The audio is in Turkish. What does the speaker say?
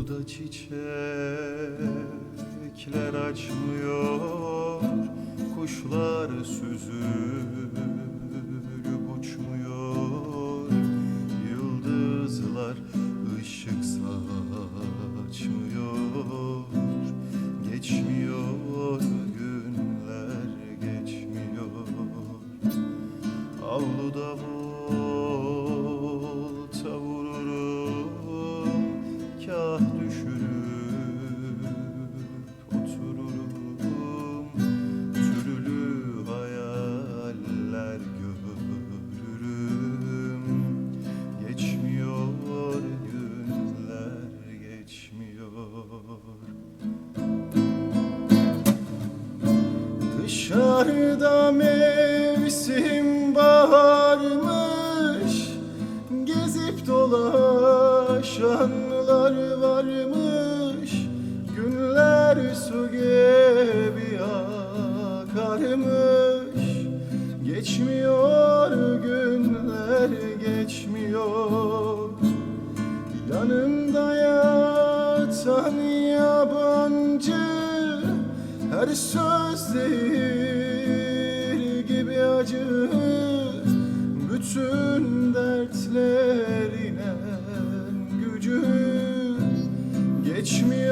Burada çiçekler açmıyor Kuşlar süzülüp uçmuyor. Yıldızlar ışık saçmıyor. Geçmiyor günler geçmiyor. Avluda volta Dışarıda mevsim baharmış Gezip dolaşanlar varmış. Günler su gibi akarmış. Geçmiyor günler geçmiyor. Yanımda yatan yabancı Her söz zehir gibi acı Bütün dertlerine gücü Geçmiyor